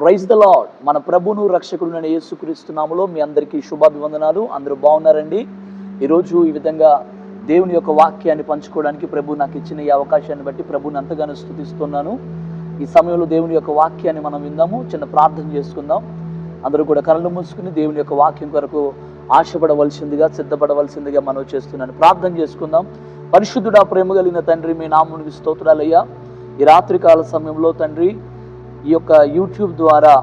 Praise the lord మన ప్రభును రక్షకుడునైన యేసుక్రీస్తునాములో మీ అందరికీ శుభాభివందనాలు. అందరూ బాగున్నారండి? ఈరోజు ఈ విధంగా దేవుని యొక్క వాక్యాన్ని పంచుకోవడానికి ప్రభు నాకు ఇచ్చిన ఈ అవకాశాన్ని బట్టి ప్రభుని అంతగానో స్థుతిస్తున్నాను. ఈ సమయంలో దేవుని యొక్క వాక్యాన్ని మనం విందాము చిన్న ప్రార్థన చేసుకుందాం. అందరూ కూడా కళ్ళు మూసుకుని దేవుని యొక్క వాక్యం కొరకు ఆశపడవలసిందిగా సిద్ధపడవలసిందిగా మనం చేస్తున్నాను. ప్రార్థన చేసుకుందాం. పరిశుద్ధుడా ప్రేమ కలిగిన తండ్రి మీ నామునికి స్తోత్రాలయ్యా. ఈ రాత్రికాల సమయంలో తండ్రి ఈ యొక్క యూట్యూబ్ ద్వారా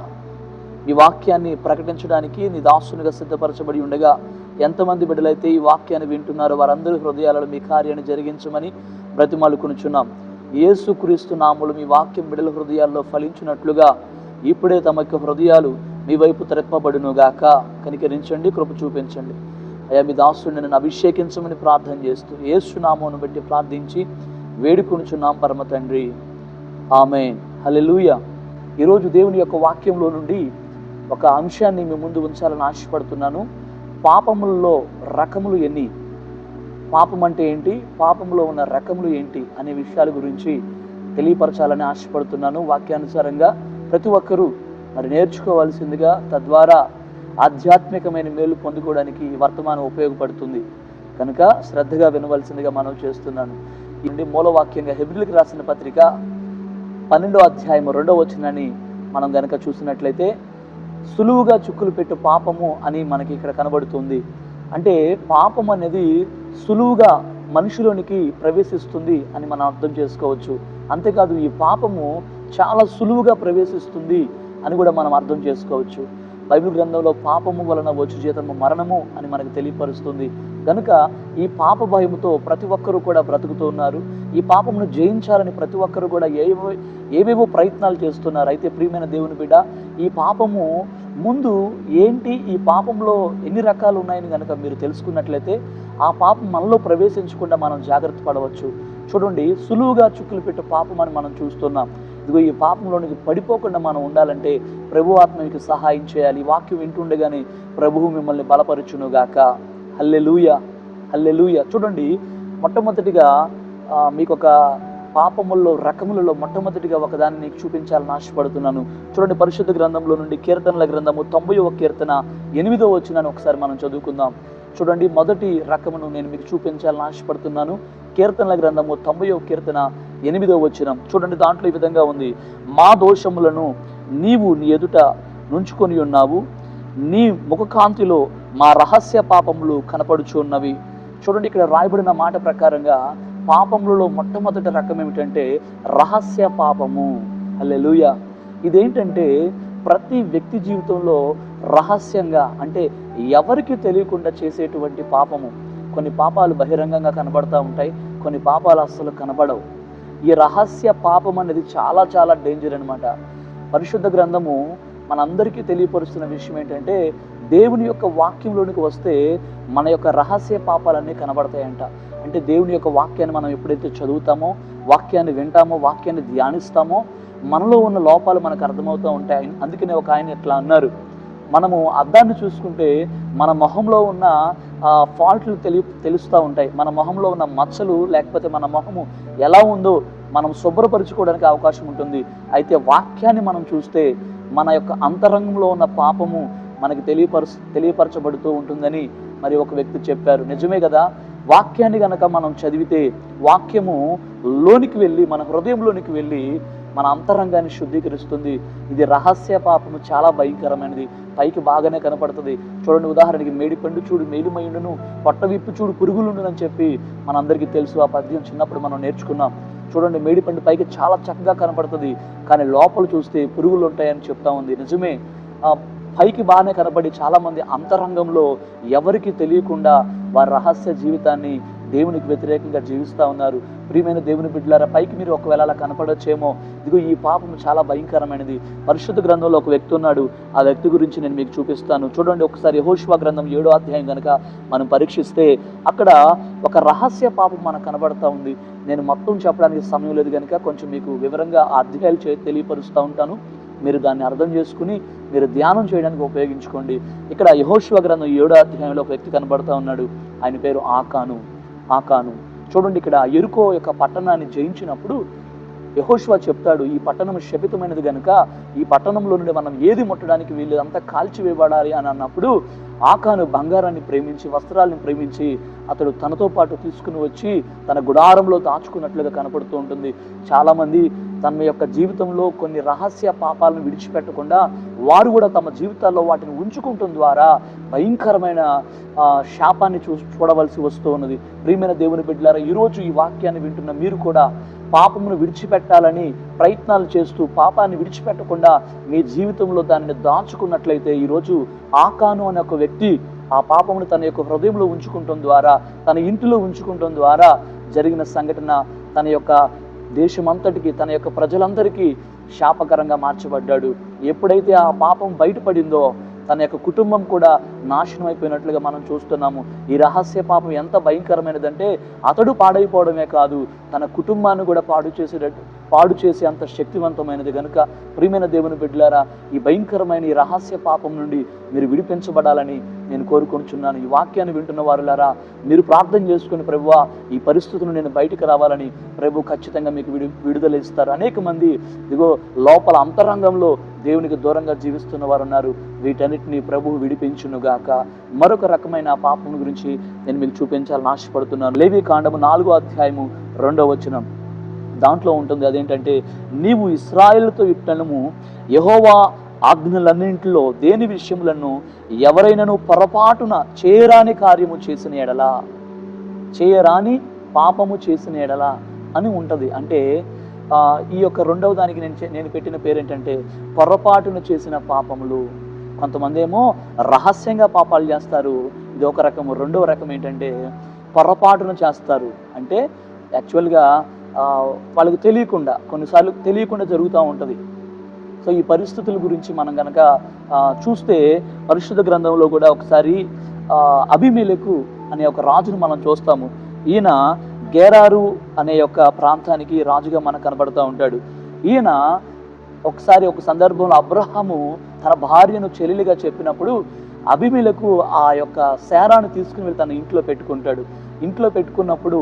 ఈ వాక్యాన్ని ప్రకటించడానికి నీ దాసునిగా సిద్ధపరచబడి ఉండగా ఎంతమంది బిడ్డలైతే ఈ వాక్యాన్ని వింటున్నారో వారందరి హృదయాలలో మీ కార్యాన్ని జరిగించమని బ్రతిమాలుకునుచున్నాం. ఏసుక్రీస్తు నాములు మీ వాక్యం బిడల హృదయాల్లో ఫలించినట్లుగా ఇప్పుడే తమ యొక్క హృదయాలు మీ వైపు త్రెప్పబడునుగాక. కనికరించండి కృప చూపించండి. అయ్యా మీ దాసుని నన్ను అభిషేకించమని ప్రార్థన చేస్తూ ఏసునామోను బట్టి ప్రార్థించి వేడుకొనుచున్నాం పరమ తండ్రి. ఆమె హల్లెలూయా. ఈరోజు దేవుని యొక్క వాక్యంలో నుండి ఒక అంశాన్ని మీ ముందు ఉంచాలని ఆశపడుతున్నాను. పాపములలో రకములు ఎన్ని? పాపం అంటే ఏంటి? పాపంలో ఉన్న రకములు ఏంటి? అనే విషయాల గురించి తెలియపరచాలని ఆశపడుతున్నాను. వాక్యానుసారంగా ప్రతి ఒక్కరూ మరి నేర్చుకోవాల్సిందిగా తద్వారా ఆధ్యాత్మికమైన మేలు పొందుకోవడానికి ఈ వర్తమానం ఉపయోగపడుతుంది. కనుక శ్రద్ధగా వినవలసిందిగా మనం చేస్తున్నాను. ఇది మూలవాక్యంగా హెబ్రిల్కి రాసిన పత్రిక పన్నెండో అధ్యాయము రెండో వచనాన్ని మనం గనక చూసినట్లయితే సులువుగా చుక్కులు పెట్టు పాపము అని మనకి ఇక్కడ కనబడుతుంది. అంటే పాపం అనేది సులువుగా మనిషిలోనికి ప్రవేశిస్తుంది అని మనం అర్థం చేసుకోవచ్చు. అంతేకాదు ఈ పాపము చాలా సులువుగా ప్రవేశిస్తుంది అని కూడా మనం అర్థం చేసుకోవచ్చు. బైబిల్ గ్రంథంలో పాపము వలన వచ్చు జీతము మరణము అని మనకు తెలియపరుస్తుంది. కనుక ఈ పాప భయముతో ప్రతి ఒక్కరూ కూడా బ్రతుకుతూ ఉన్నారు. ఈ పాపమును జయించాలని ప్రతి ఒక్కరు కూడా ఏవో ఏవేవో ప్రయత్నాలు చేస్తున్నారు. అయితే ప్రియమైన దేవుని బిడ్డ ఈ పాపము ముందు ఏంటి? ఈ పాపంలో ఎన్ని రకాలు ఉన్నాయని కనుక మీరు తెలుసుకున్నట్లయితే ఆ పాపం మనలో ప్రవేశించకుండా మనం జాగ్రత్త పడవచ్చు. చూడండి సులువుగా చుక్కులు పెట్టే పాపం అని మనం చూస్తున్నాం. ఇదిగో ఈ పాపంలోనికి పడిపోకుండా మనం ఉండాలంటే ప్రభు ఆత్మకి సహాయం చేయాలి. ఈ వాక్యం వింటుండగానే ప్రభువు మిమ్మల్ని బలపరచునుగాక. హల్లెలూయ! హల్లెలూయ! చూడండి మొట్టమొదటిగా మీకు ఒక పాపముల్లో రకములలో మొట్టమొదటిగా ఒకదాన్ని నీకు చూపించాలని ఆశపడుతున్నాను. చూడండి పరిశుద్ధ గ్రంథంలో నుండి కీర్తనల గ్రంథము తొంభై ఒక కీర్తన ఎనిమిదో వచ్చినాను ఒకసారి మనం చదువుకుందాం. చూడండి మొదటి రకమును నేను మీకు చూపించాలని ఆశపడుతున్నాను. కీర్తనల గ్రంథము తొంభై ఒక కీర్తన ఎనిమిదో వచ్చినం చూడండి దాంట్లో ఈ విధంగా ఉంది. మా దోషములను నీవు నీ ఎదుట నుంచుకొని ఉన్నావు. నీ ముఖకాంతిలో మా రహస్య పాపములు కనపడుచున్నవి. చూడండి ఇక్కడ రాయబడిన మాట ప్రకారంగా పాపములలో మొట్టమొదటి రకం ఏమిటంటే రహస్య పాపము. అల్లెలుయ ఇదేంటంటే ప్రతి వ్యక్తి జీవితంలో రహస్యంగా అంటే ఎవరికి తెలియకుండా చేసేటువంటి పాపము. కొన్ని పాపాలు బహిరంగంగా కనబడతా ఉంటాయి కొన్ని పాపాలు అస్సలు కనబడవు. ఈ రహస్య పాపం అనేది చాలా చాలా డేంజర్ అనమాట పరిశుద్ధ గ్రంథము మనందరికీ తెలియపరుస్తున్న విషయం ఏంటంటే దేవుని యొక్క వాక్యంలోనికి వస్తే మన యొక్క రహస్య పాపాలన్నీ కనబడతాయంట. అంటే దేవుని యొక్క వాక్యాన్ని మనం ఎప్పుడైతే చదువుతామో వాక్యాన్ని వింటామో వాక్యాన్ని ధ్యానిస్తామో మనలో ఉన్న లోపాలు మనకు అర్థమవుతూ ఉంటాయి. అందుకనే ఒక ఆయన ఇట్లా అన్నారు. మనము అద్దాన్ని చూసుకుంటే మన మొహంలో ఉన్న ఫాల్ట్లు తెలి తెలుస్తూ ఉంటాయి. మన మొహంలో ఉన్న మచ్చలు లేకపోతే మన మొహము ఎలా ఉందో మనం శుభ్రపరచుకోవడానికి అవకాశం ఉంటుంది. అయితే వాక్యాన్ని మనం చూస్తే మన యొక్క అంతరంగంలో ఉన్న పాపము మనకి తెలియపరచ తెలియపరచబడుతూ ఉంటుందని మరి ఒక వ్యక్తి చెప్పారు. నిజమే కదా? వాక్యాన్ని గనక మనం చదివితే వాక్యము లోనికి వెళ్ళి మన హృదయంలోనికి వెళ్ళి మన అంతరంగాన్ని శుద్ధీకరిస్తుంది. ఇది రహస్య పాపము చాలా భయంకరమైనది. పైకి బాగానే కనపడుతుంది. చూడండి ఉదాహరణకి మేడిపండు చూడు మేలుమయుడును పొట్ట విప్పు చూడు పురుగులుండునని చెప్పి మనందరికీ తెలుసు. ఆ పద్యం చిన్నప్పుడు మనం నేర్చుకున్నాం. చూడండి మేడిపండు పైకి చాలా చక్కగా కనపడుతుంది. కానీ లోపల చూస్తే పురుగులు ఉంటాయని చెప్తా ఉంది. నిజమే. పైకి బాగానే కనబడి చాలామంది అంతరంగంలో ఎవరికి తెలియకుండా వారి రహస్య జీవితాన్ని దేవునికి వ్యతిరేకంగా జీవిస్తూ ఉన్నారు. ప్రియమైన దేవుని బిడ్డలారా పైకి మీరు ఒకవేళ అలా కనపడొచ్చేమో ఇదిగో ఈ పాపం చాలా భయంకరమైనది. పరిశుద్ధ గ్రంథంలో ఒక వ్యక్తి ఉన్నాడు ఆ వ్యక్తి గురించి నేను మీకు చూపిస్తాను. చూడండి ఒకసారి యెహోషువ గ్రంథం ఏడో అధ్యాయం కనుక మనం పరీక్షిస్తే అక్కడ ఒక రహస్య పాపం మనకు కనబడతా ఉంది. నేను మొత్తం చెప్పడానికి సమయం లేదు కనుక కొంచెం మీకు వివరంగా ఆ అధ్యాయాలు చే తెలియపరుస్తూ ఉంటాను. మీరు దాన్ని అర్థం చేసుకుని మీరు ధ్యానం చేయడానికి ఉపయోగించుకోండి. ఇక్కడ యహోశివ గ్రంథం ఏడో అధ్యాయంలో ఒక వ్యక్తి కనబడతా ఉన్నాడు. ఆయన పేరు ఆకాను. ఆకాను. చూడండి ఇక్కడ ఎరుకో యొక్క పట్టణాన్ని జయించినప్పుడు యహోష్వా చెప్తాడు ఈ పట్టణం శపితమైనది కనుక ఈ పట్టణంలో నుండి మనం ఏది ముట్టడానికి వీళ్ళు అంతా కాల్చివేయబడాలి అని అన్నప్పుడు ఆకాను బంగారాన్ని ప్రేమించి వస్త్రాలను ప్రేమించి అతడు తనతో పాటు తీసుకుని వచ్చి తన గుడారంలో దాచుకున్నట్లుగా కనపడుతూ ఉంటుంది. చాలామంది తమ యొక్క జీవితంలో కొన్ని రహస్య పాపాలను విడిచిపెట్టకుండా వారు కూడా తమ జీవితాల్లో వాటిని ఉంచుకుంటం ద్వారా భయంకరమైన శాపాన్ని చూ చూడవలసి వస్తూ ఉన్నది ప్రియమైన దేవుని బిడ్డలారా ఈరోజు ఈ వాక్యాన్ని వింటున్న మీరు కూడా పాపమును విడిచిపెట్టాలని ప్రయత్నాలు చేస్తూ పాపాన్ని విడిచిపెట్టకుండా మీ జీవితంలో దానిని దాచుకున్నట్లయితే ఈరోజు ఆకాను అనే ఒక వ్యక్తి ఆ పాపమును తన యొక్క హృదయంలో ఉంచుకుంటం ద్వారా తన ఇంటిలో ఉంచుకుంటం ద్వారా జరిగిన సంఘటన తన యొక్క దేశమంతటికి తన యొక్క ప్రజలందరికీ శాపకరంగా మార్చబడ్డాడు. ఎప్పుడైతే ఆ పాపం బయటపడిందో తన యొక్క కుటుంబం కూడా నాశనం అయిపోయినట్లుగా మనం చూస్తున్నాము. ఈ రహస్య పాపం ఎంత భయంకరమైనదంటే అతడు పాడైపోవడమే కాదు తన కుటుంబాన్ని కూడా పాడు చేసేటట్టు పాడు చేసే అంత శక్తివంతమైనది కనుక ప్రియమైన దేవుని బిడ్డలారా ఈ భయంకరమైన ఈ రహస్య పాపం నుండి మీరు విడిపించబడాలని నేను కోరుకుంటున్నాను ఈ వాక్యాన్ని వింటున్న వారులారా మీరు ప్రార్థన చేసుకుని ప్రభువ ఈ పరిస్థితులు నేను బయటికి రావాలని ప్రభు ఖచ్చితంగా మీకు విడు విడుదల ఇస్తారు. అనేక మంది ఇదిగో లోపల అంతరంగంలో దేవునికి దూరంగా జీవిస్తున్న వారు ఉన్నారు. వీటన్నిటిని ప్రభువు విడిపించునుగాక. మరొక రకమైన పాపం గురించి నేను మీకు చూపించాలని ఆశపడుతున్నాను. లేవి కాండము నాలుగో అధ్యాయము రెండో వచనం. దాంట్లో ఉంటుంది అదేంటంటే నీవు ఇస్రాయిల్తో ఇట్టనము యహోవా ఆజ్ఞలన్నింటిలో దేని విషయములను ఎవరైనాను పొరపాటున చేయరాని కార్యము చేసిన ఎడలా చేయరాని పాపము చేసిన ఎడలా అని ఉంటుంది. అంటే ఈ యొక్క రెండవ దానికి నేను చే- నేను పెట్టిన పేరు ఏంటంటే పొరపాటున చేసిన పాపములు. కొంతమంది ఏమో రహస్యంగా పాపాలు చేస్తారు. ఇది ఒక రకము. రెండవ రకం ఏంటంటే పొరపాటున చేస్తారు. అంటే యాక్చువల్గా వాళ్ళకు తెలియకుండా కొన్నిసార్లు తెలియకుండా జరుగుతూ ఉంటుంది. సో ఈ పరిస్థితుల గురించి మనం కనుక చూస్తే పరిశుద్ధ గ్రంథంలో కూడా ఒకసారి అభిమేలకు అనే ఒక రాజును మనం చూస్తాము. ఈయన గేరారు అనే యొక్క ప్రాంతానికి రాజుగా మనకు కనబడుతూ ఉంటాడు. ఈయన ఒకసారి ఒక సందర్భంలో అబ్రహాము తన భార్యను చెల్లెలిగా చెప్పినప్పుడు అభిమిలకు ఆ యొక్క శారాను తీసుకుని వెళ్ళి తన ఇంట్లో పెట్టుకుంటాడు. ఇంట్లో పెట్టుకున్నప్పుడు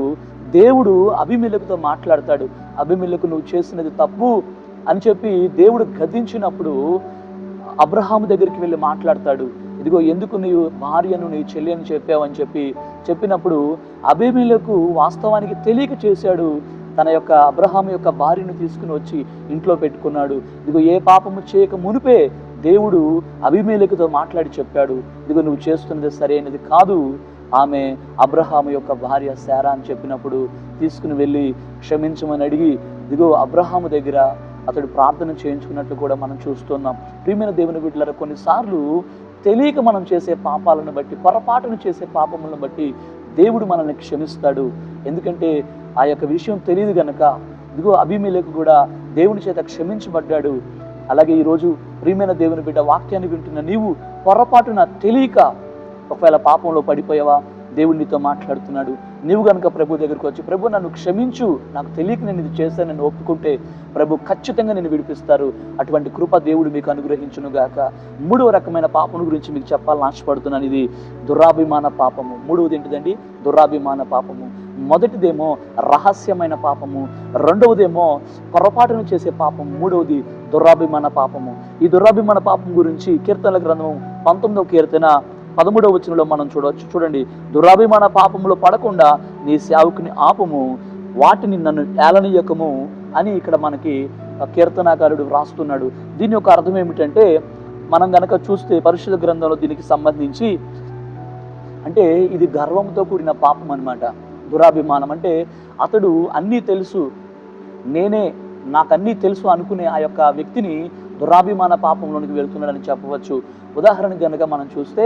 దేవుడు అభిమేలకుతో మాట్లాడతాడు. అభిమేలకు నువ్వు చేసినది తప్పు అని చెప్పి దేవుడు గదించినప్పుడు అబ్రహాము దగ్గరికి వెళ్ళి మాట్లాడతాడు. ఇదిగో ఎందుకు నీవు భార్యను నీ చెల్లి అని చెప్పావని చెప్పి చెప్పినప్పుడు అభిమేలకు వాస్తవానికి తెలియక చేశాడు. తన యొక్క అబ్రహాం యొక్క భార్యను తీసుకుని వచ్చి ఇంట్లో పెట్టుకున్నాడు. ఇదిగో ఏ పాపము చేయక మునిపే దేవుడు అభిమేలకుతో మాట్లాడి చెప్పాడు. ఇదిగో నువ్వు చేస్తున్నది సరైనది కాదు. ఆమె అబ్రహాము యొక్క భార్య శారా అని చెప్పినప్పుడు తీసుకుని వెళ్ళి క్షమించమని అడిగి ఇదిగో అబ్రహాము దగ్గర అతడు ప్రార్థన చేయించుకున్నట్లు కూడా మనం చూస్తున్నాం. ప్రియమైన దేవుని బిడ్డల కొన్నిసార్లు తెలియక మనం చేసే పాపాలను బట్టి పొరపాటును చేసే పాపములను బట్టి దేవుడు మనల్ని క్షమిస్తాడు. ఎందుకంటే ఆ యొక్క విషయం తెలియదు గనక ఇదిగో అభిమేలకు కూడా దేవుని చేత క్షమించబడ్డాడు. అలాగే ఈరోజు ప్రియమైన దేవుని బిడ్డ వాక్యాన్ని వింటున్న నీవు పొరపాటున తెలియక ఒకవేళ పాపంలో పడిపోయావా? దేవుడు నీతో మాట్లాడుతున్నాడు. నీవు గనుక ప్రభు దగ్గరికి వచ్చి ప్రభు నన్ను క్షమించు. నాకు తెలియక నేను ఇది చేశాను. నేను ఒప్పుకుంటే ప్రభు ఖచ్చితంగా నేను విడిపిస్తారు. అటువంటి కృప దేవుడు మీకు అనుగ్రహించును గాక. మూడవ రకమైన పాపం గురించి మీకు చెప్పాలని ఆశపడుతున్నాను. ఇది దురాభిమాన పాపము. మూడవది ఏంటిదండి? దురాభిమాన పాపము. మొదటిదేమో రహస్యమైన పాపము. రెండవదేమో పొరపాటును చేసే పాపం మూడవది దురాభిమాన పాపము. ఈ దురాభిమాన పాపం గురించి కీర్తనల గ్రంథం పంతొమ్మిదవ కీర్తన పదమూడవ వచనంలో మనం చూడవచ్చు. చూడండి దురాభిమాన పాపములో పడకుండా నీ సేవకుని ఆపము వాటిని నన్ను ఏలనీయకము అని ఇక్కడ మనకి కీర్తనాకారుడు వ్రాస్తున్నాడు. దీని యొక్క అర్థం ఏమిటంటే మనం గనక చూస్తే పరిశుద్ధ గ్రంథంలో దీనికి సంబంధించి అంటే ఇది గర్వంతో కూడిన పాపం అన్నమాట. దురాభిమానం అంటే అతడు అన్నీ తెలుసు నేనే నాకన్నీ తెలుసు అనుకునే ఆ యొక్క వ్యక్తిని దురాభిమాన పాపంలోనికి వెళ్తున్నాడని చెప్పవచ్చు. ఉదాహరణ కనుక మనం చూస్తే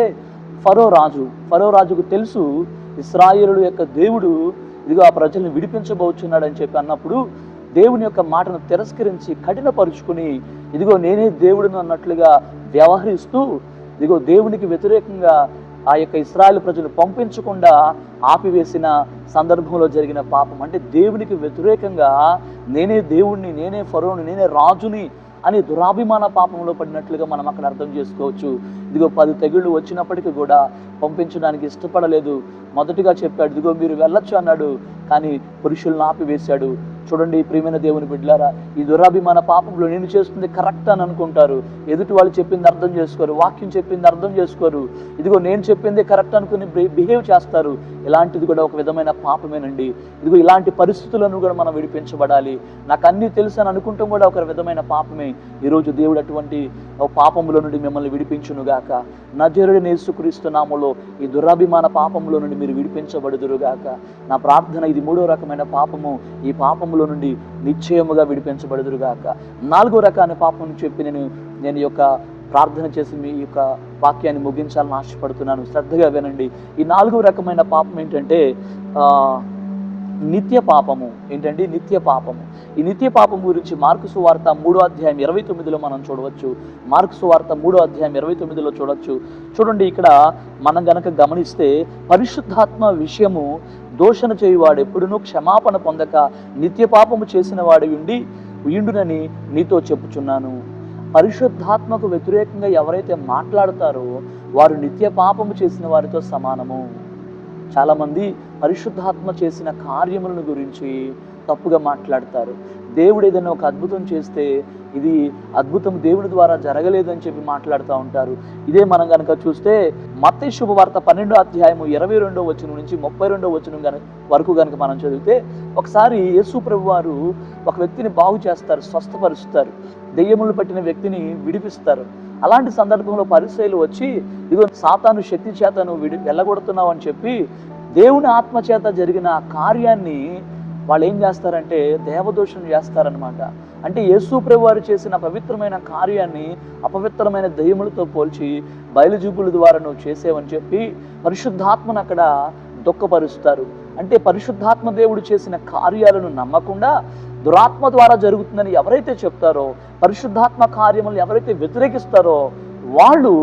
ఫరో రాజు. ఫరో రాజుకు తెలుసు ఇస్రాయిలు యొక్క దేవుడు ఇదిగో ఆ ప్రజల్ని విడిపించబోచున్నాడని చెప్పి అన్నప్పుడు దేవుని యొక్క మాటను తిరస్కరించి కఠినపరుచుకుని ఇదిగో నేనే దేవుడును అన్నట్లుగా వ్యవహరిస్తూ ఇదిగో దేవునికి వ్యతిరేకంగా ఆ యొక్క ఇస్రాయల్ ప్రజలు పంపించకుండా ఆపివేసిన సందర్భంలో జరిగిన పాపం. అంటే దేవునికి వ్యతిరేకంగా నేనే దేవుణ్ణి నేనే ఫరోని నేనే రాజుని అని దురాభిమాన పాపంలో పడినట్లుగా మనం అక్కడ అర్థం చేసుకోవచ్చు. ఇదిగో పది తెగుళ్ళు వచ్చినప్పటికీ కూడా పంపించడానికి ఇష్టపడలేదు. మొదటిగా చెప్పాడు ఇదిగో మీరు వెళ్ళొచ్చు అన్నాడు. కానీ పురుషులను ఆపివేశాడు. చూడండి ప్రియమైన దేవుని బిడ్డలారా ఈ దురాభిమాన పాపంలో నేను చేస్తుంది కరెక్ట్ అని అనుకుంటారు. ఎదుటి వాళ్ళు చెప్పింది అర్థం చేసుకోరు వాక్యం చెప్పింది అర్థం చేసుకోరు. ఇదిగో నేను చెప్పింది కరెక్ట్ అనుకుని బిహేవ్ చేస్తారు. ఇలాంటిది కూడా ఒక విధమైన పాపమేనండి. ఇదిగో ఇలాంటి పరిస్థితులను కూడా మనం విడిపించబడాలి. నాకు అన్నీ తెలుసు అని అనుకుంటాం కూడా ఒక విధమైన పాపమే. ఈరోజు దేవుడు అటువంటి ఓ నుండి మిమ్మల్ని విడిపించునుగాక. నజరుడి నేసుక్రీస్తు ఈ దురాభిమాన పాపంలో నుండి మీరు విడిపించబడుదురుగాక. నా ప్రార్థన ఇది మూడో రకమైన పాపము. ఈ పాపములు నుండి నిశ్చయముగా విడిపించబడుదురుగాక. నాలుగో రకాల పాపం చెప్పి నేను నేను యొక్క ప్రార్థన చేసి మీ యొక్క వాక్యాన్ని ముగించాలని ఆశపడుతున్నాను. శ్రద్ధగా వినండి. ఈ నాలుగో రకమైన పాపం ఏంటంటే నిత్య పాపము. ఏంటండి? నిత్య పాపము. ఈ నిత్య పాపం గురించి మార్కు సువార్త మూడో అధ్యాయం ఇరవై తొమ్మిదిలో మనం చూడవచ్చు. మార్కు సువార్త మూడో అధ్యాయం ఇరవై తొమ్మిదిలో చూడవచ్చు చూడండి ఇక్కడ మనం గనక గమనిస్తే పరిశుద్ధాత్మ విషయము దోషణ చేయువాడు ఎప్పుడునూ క్షమాపణ పొందక నిత్య పాపము చేసిన వాడి ఉండి ఉండునని నీతో చెప్పుచున్నాను. పరిశుద్ధాత్మకు వ్యతిరేకంగా ఎవరైతే మాట్లాడతారో వారు నిత్య పాపము చేసిన వారితో సమానము. చాలామంది పరిశుద్ధాత్మ చేసిన కార్యములను గురించి తప్పుగా మాట్లాడతారు. దేవుడు ఏదైనా ఒక అద్భుతం చేస్తే ఇది అద్భుతం దేవుని ద్వారా జరగలేదని చెప్పి మాట్లాడుతూ ఉంటారు. ఇదే మనం కనుక చూస్తే మత్త శుభవార్త పన్నెండో అధ్యాయము ఇరవై రెండో వచనం నుంచి ముప్పై రెండో వచనం కనుక వరకు కనుక మనం చదివితే ఒకసారి యేసు ప్రభు వారు ఒక వ్యక్తిని బాగు చేస్తారు స్వస్థపరుస్తారు. దెయ్యములు పట్టిన వ్యక్తిని విడిపిస్తారు. అలాంటి సందర్భంలో పరిశైలు వచ్చి ఇదిగో సాతాను శక్తి చేత నువ్వు విడి వెళ్ళగొడుతున్నావు అని చెప్పి దేవుని ఆత్మ చేత జరిగిన కార్యాన్ని వాళ్ళు ఏం చేస్తారంటే దేవదోషం చేస్తారనమాట అంటే యేసు వారు చేసిన పవిత్రమైన కార్యాన్ని అపవిత్రమైన దయ్యములతో పోల్చి బయలుజూపుల ద్వారా నువ్వు చేసేవని చెప్పి పరిశుద్ధాత్మను అక్కడ దుఃఖపరుస్తారు. అంటే పరిశుద్ధాత్మ దేవుడు చేసిన కార్యాలను నమ్మకుండా దురాత్మ ద్వారా జరుగుతుందని ఎవరైతే చెప్తారో పరిశుద్ధాత్మ కార్యములను ఎవరైతే వ్యతిరేకిస్తారో వాళ్ళు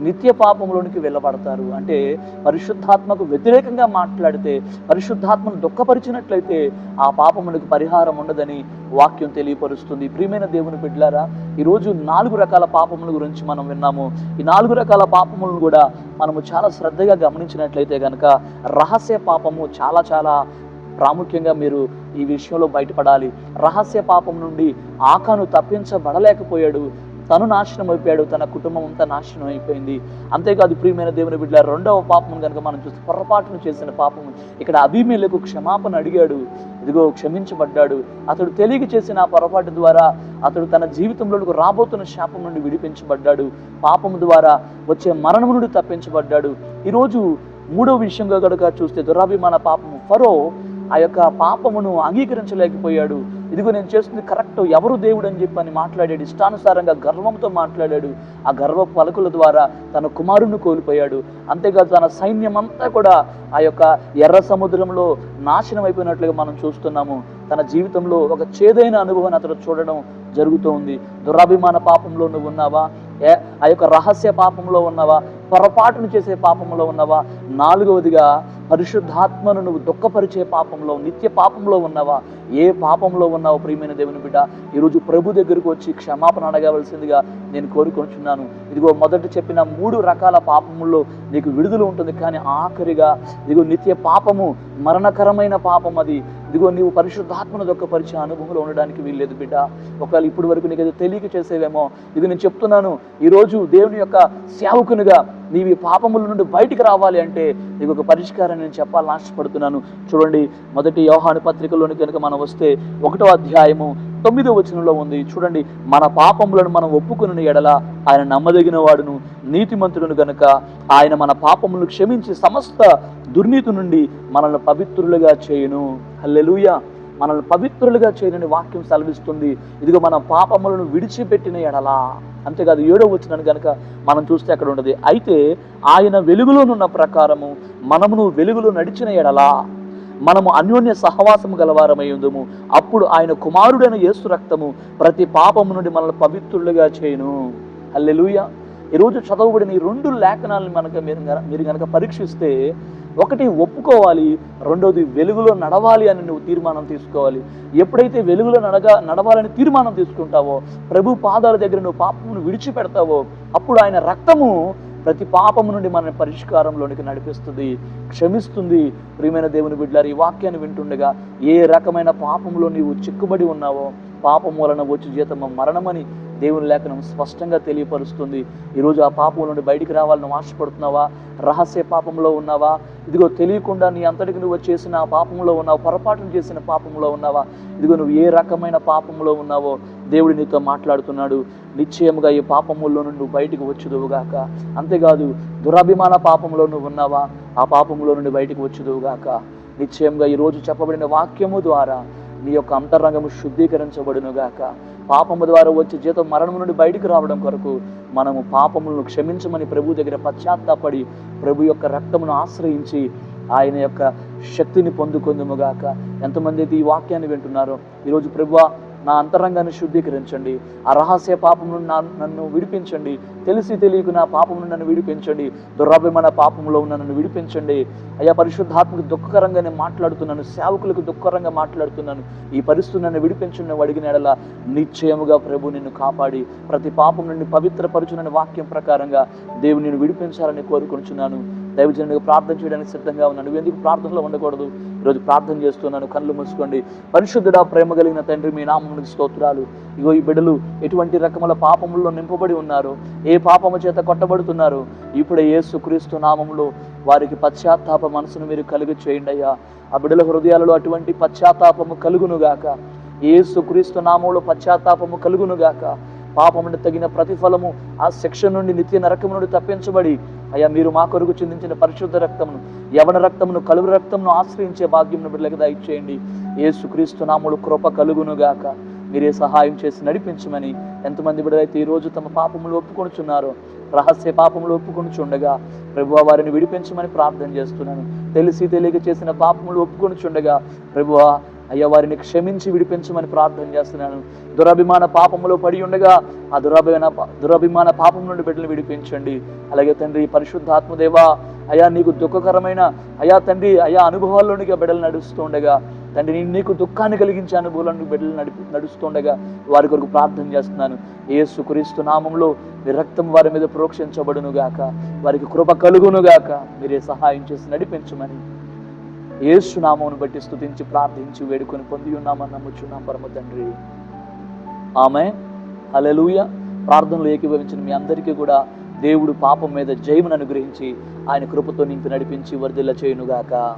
నిత్య పాపంలోనికి వెళ్ళబడతారు. అంటే పరిశుద్ధాత్మకు వ్యతిరేకంగా మాట్లాడితే పరిశుద్ధాత్మను దుఃఖపరిచినట్లయితే ఆ పాపములకు పరిహారం ఉండదని వాక్యం తెలియపరుస్తుంది. ప్రియమైన దేవుని బిడ్డలారా ఈరోజు నాలుగు రకాల పాపముల గురించి మనం విన్నాము. ఈ నాలుగు రకాల పాపములను కూడా మనము చాలా శ్రద్ధగా గమనించినట్లయితే కనుక రహస్య పాపము చాలా చాలా ప్రాముఖ్యంగా మీరు ఈ విషయంలో బయటపడాలి. రహస్య పాపం నుండి ఆకాను తప్పించబడలేకపోయాడు. తను నాశనం అయిపోయాడు తన కుటుంబం అంతా నాశనం అయిపోయింది. అంతేకాదు ప్రియమైన దేవుని బిడ్డ రెండవ పాపం కనుక మనం చూస్తే పొరపాటును చేసిన పాపం ఇక్కడ అభిమేలకు క్షమాపణ అడిగాడు. ఇదిగో క్షమించబడ్డాడు. అతడు తెలియక చేసిన ఆ పొరపాటు ద్వారా అతడు తన జీవితంలో రాబోతున్న శాపం నుండి విడిపించబడ్డాడు. పాపము ద్వారా వచ్చే మరణం నుండి తప్పించబడ్డాడు. ఈరోజు మూడో విషయంగా కనుక చూస్తే దురాభిమాన పాపము. ఫరో ఆ యొక్క పాపమును అంగీకరించలేకపోయాడు. ఇదిగో నేను చేస్తుంది కరెక్ట్ ఎవరు దేవుడు అని చెప్పని మాట్లాడాడు. ఇష్టానుసారంగా గర్వంతో మాట్లాడాడు. ఆ గర్వ పలుకుల ద్వారా తన కుమారుని కోల్పోయాడు. అంతేకాదు తన సైన్యం అంతా కూడా ఆ యొక్క ఎర్ర సముద్రంలో నాశనం అయిపోయినట్లుగా మనం చూస్తున్నాము. తన జీవితంలో ఒక చేదైన అనుభవాన్ని అతడు చూడడం జరుగుతూ ఉంది. దురాభిమాన పాపంలో నువ్వు ఉన్నావా? ఆ యొక్క రహస్య పాపంలో ఉన్నావా? పొరపాటును చేసే పాపంలో ఉన్నవా? నాలుగవదిగా పరిశుద్ధాత్మను నువ్వు దుఃఖపరిచే పాపంలో నిత్య పాపంలో ఉన్నవా? ఏ పాపంలో ఉన్నావు ప్రియమైన దేవుని బిడ్డ? ఈరోజు ప్రభు దగ్గరకు వచ్చి క్షమాపణ అడగవలసిందిగా నేను కోరుకొంచున్నాను ఇదిగో మొదట చెప్పిన మూడు రకాల పాపముల్లో నీకు విడుదల ఉంటుంది. కానీ ఆఖరిగా ఇదిగో నిత్య పాపము మరణకరమైన పాపం అది. ఇదిగో నీవు పరిశుద్ధాత్మను దుఃఖపరిచే అనుభవంలో ఉండడానికి వీల్లేదు బిడ్డ. ఒకవేళ ఇప్పుడు వరకు నీకు ఏదో తెలియక చేసేవేమో ఇది నేను చెప్తున్నాను ఈరోజు దేవుని యొక్క సేవకునిగా నీవి పాపముల నుండి బయటికి రావాలి అంటే నీకు ఒక పరిష్కారం నేను చెప్పాలని ఆశపడుతున్నాను. చూడండి మొదటి యోహాను పత్రికలోని కనుక మనం వస్తే ఒకటో అధ్యాయము తొమ్మిదో వచనంలో ఉంది. చూడండి మన పాపములను మనం ఒప్పుకుని ఎడల ఆయన నమ్మదగిన వాడును నీతిమంతుడును గనుక ఆయన మన పాపములను క్షమించి సమస్త దుర్నీతి నుండి మనల్ని పవిత్రులుగా చేయును. హల్లెలూయా! మనల్ని పవిత్రులుగా చేయనని వాక్యం సెలవిస్తుంది. ఇదిగో మన పాపములను విడిచిపెట్టిన ఎడలా. అంతేకాదు ఏడో వచ్చినాను కనుక మనం చూస్తే అక్కడ ఉండదు. అయితే ఆయన వెలుగులోనున్న ప్రకారము మనమును వెలుగులో నడిచిన ఎడలా. మనము అన్యోన్య సహవాసము గలవారమై ఉందము. అప్పుడు ఆయన కుమారుడైన యేసు రక్తము ప్రతి పాపము నుండి మనల్ని పవిత్రులుగా చేయను. అల్లెలుయ ఈరోజు చదవబడిన ఈ రెండు లేఖనాలను మనకు మీరు మీరు కనుక పరీక్షిస్తే ఒకటి ఒప్పుకోవాలి రెండోది వెలుగులో నడవాలి అని నువ్వు తీర్మానం తీసుకోవాలి. ఎప్పుడైతే వెలుగులో నడగా నడవాలని తీర్మానం తీసుకుంటావో ప్రభు పాదాల దగ్గర నువ్వు పాపమును విడిచిపెడతావో అప్పుడు ఆయన రక్తము ప్రతి పాపము నుండి మన పరిష్కారంలోనికి నడిపిస్తుంది క్షమిస్తుంది. ప్రియమైన దేవుని బిడ్డలారు ఈ వాక్యాన్ని వింటుండగా ఏ రకమైన పాపంలో నీవు చిక్కుబడి ఉన్నావో పాపం వలన వచ్చి జీతమ మరణమని దేవుని లేఖనం స్పష్టంగా తెలియపరుస్తుంది. ఈరోజు ఆ పాపం నుండి బయటికి రావాలని ఆశపడుతున్నావా? రహస్య పాపంలో ఉన్నావా? ఇదిగో తెలియకుండా నీ అంతటికి నువ్వు చేసిన ఆ పాపంలో ఉన్నావు? పొరపాటును చేసిన పాపంలో ఉన్నావా? ఇదిగో నువ్వు ఏ రకమైన పాపంలో ఉన్నావో దేవుడు నీతో మాట్లాడుతున్నాడు. నిశ్చయముగా ఈ పాపముల్లో నుండి నువ్వు బయటికి వచ్చుదువుగాక అంతేకాదు దురాభిమాన పాపంలో నువ్వు ఉన్నావా? ఆ పాపంలో నుండి బయటకు వచ్చుదువుగాక నిశ్చయంగా ఈరోజు చెప్పబడిన వాక్యము ద్వారా నీ యొక్క అంతరంగము శుద్ధీకరించబడునుగాక పాపము ద్వారా వచ్చే జీతం మరణం నుండి బయటికి రావడం కొరకు మనము పాపములను క్షమించమని ప్రభు దగ్గర పశ్చాత్తాపడి ప్రభు యొక్క రక్తమును ఆశ్రయించి ఆయన యొక్క శక్తిని పొందుకుందుముగాక ఎంతమంది అయితే ఈ వాక్యాన్ని వింటున్నారో ఈరోజు ప్రభువా నా అంతరంగాన్ని శుద్ధీకరించండి. ఆ రహస్య పాపం నుండి నన్ను విడిపించండి. తెలిసి తెలియకు నా పాపం నుండి నన్ను విడిపించండి. దురాభిమాన పాపంలో ఉన్న నన్ను విడిపించండి. అయ్యా పరిశుద్ధాత్మకు దుఃఖకరంగా నేను మాట్లాడుతున్నాను. సేవకులకు దుఃఖకరంగా మాట్లాడుతున్నాను. ఈ పరిస్థితి నన్ను విడిపించండి నువ్వు అడిగిన ఎడల నిశ్చయముగా ప్రభు నిన్ను కాపాడి ప్రతి పాపం నుండి పవిత్రపరచునని వాక్యం ప్రకారంగా దేవుని నేను విడిపించాలని కోరుకుంటున్నాను దైవజనుడిగా ప్రార్థన చేయడానికి సిద్ధంగా ఉన్నాను. ఎందుకు ప్రార్థనలో ఉండకూడదు? ఈరోజు ప్రార్థన చేస్తున్నాను. కళ్ళు మూసుకోండి. పరిశుద్ధుడా ప్రేమ కలిగిన తండ్రి మీ నామమునికి స్తోత్రాలు. ఇగో ఈ బిడ్డలు ఎటువంటి రకముల పాపముల్లో నింపబడి ఉన్నారు? ఏ పాపము చేత కొట్టబడుతున్నారు? ఇప్పుడే యేసు క్రీస్తు నామములో వారికి పశ్చాత్తాప మనసును మీరు కలిగి చేయండి అయ్యా. ఆ బిడ్డల హృదయాలలో అటువంటి పశ్చాత్తాపము కలుగునుగాక ఏసుక్రీస్తు నామంలో పశ్చాత్తాపము కలుగునుగాక పాపమును తగిన ప్రతిఫలము ఆ శిక్ష నుండి నిత్య నరకము నుండి తప్పించబడి అయ్యా మీరు మా కొరకు చిందించిన పరిశుద్ధ రక్తమును యవన రక్తమును కలువు రక్తమును ఆశ్రయించే భాగ్యంను బిడ్డలకు దయచేయండి. ఏసుక్రీస్తు నాములు కృప కలుగునుగాక. మీరే సహాయం చేసి నడిపించమని ఎంతమంది బిడ్డలైతే ఈరోజు తమ పాపములు ఒప్పుకొనుచున్నారో రహస్య పాపములు ఒప్పుకొనుచుండగా ప్రభువ వారిని విడిపించమని ప్రార్థన చేస్తున్నాను. తెలిసి తెలియక చేసిన పాపములు ఒప్పుకొనుచుండగా ప్రభువా అయ్యా వారిని క్షమించి విడిపించమని ప్రార్థన చేస్తున్నాను. దురభిమాన పాపములో పడి ఉండగా ఆ దురభిమాన దురభిమాన పాపం నుండి బిడ్డలు విడిపించండి. అలాగే తండ్రి పరిశుద్ధాత్మదేవా అయా నీకు దుఃఖకరమైన అయా తండ్రి అయా అనుభవాల్లోనికి బిడ్డలు నడుస్తుండగా తండ్రి నేను నీకు దుఃఖాన్ని కలిగించే అనుభవాలను బిడ్డలు నడిపి నడుస్తుండగా వారి కొరకు ప్రార్థన చేస్తున్నాను. యేసు క్రీస్తు నామంలో మీ రక్తం వారి మీద ప్రోక్షించబడును గాక వారికి కృప కలుగును గాక మీరే సహాయం చేసి నడిపించమని యేసు బట్టి స్థుతించి ప్రార్థించి వేడుకొని పొంది ఉన్నామని నమ్ముచున్నాం. పరమ తండ్రి. ఆమె అలెలుయ ప్రార్థనలు ఏకీభవించిన మీ అందరికీ కూడా దేవుడు పాపం మీద జయమును అనుగ్రహించి ఆయన కృపతో నింపి నడిపించి వరదిల్ల చేయునుగాక.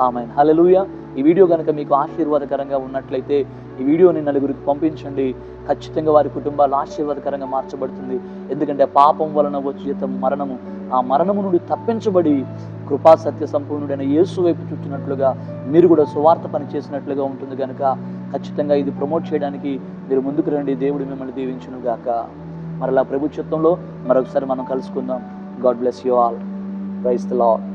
ఆమె హలలుయ ఈ వీడియో కనుక మీకు ఆశీర్వాదకరంగా ఉన్నట్లయితే ఈ వీడియోని నలుగురికి పంపించండి. ఖచ్చితంగా వారి కుటుంబాలు ఆశీర్వాదకరంగా మార్చబడుతుంది. ఎందుకంటే పాపం వలన వచ్చే మరణము ఆ మరణము నుండి తప్పించబడి కృపా సత్య సంపూర్ణుడైన యేసు వైపు చూచినట్లుగా మీరు కూడా సువార్త పని చేసినట్లుగా ఉంటుంది కనుక ఖచ్చితంగా ఇది ప్రమోట్ చేయడానికి మీరు ముందుకు రండి. దేవుడు మిమ్మల్ని దీవించును గాక మరలా ప్రభు చిత్తంలో మరొకసారి మనం కలుసుకుందాం. God bless you all. Praise the Lord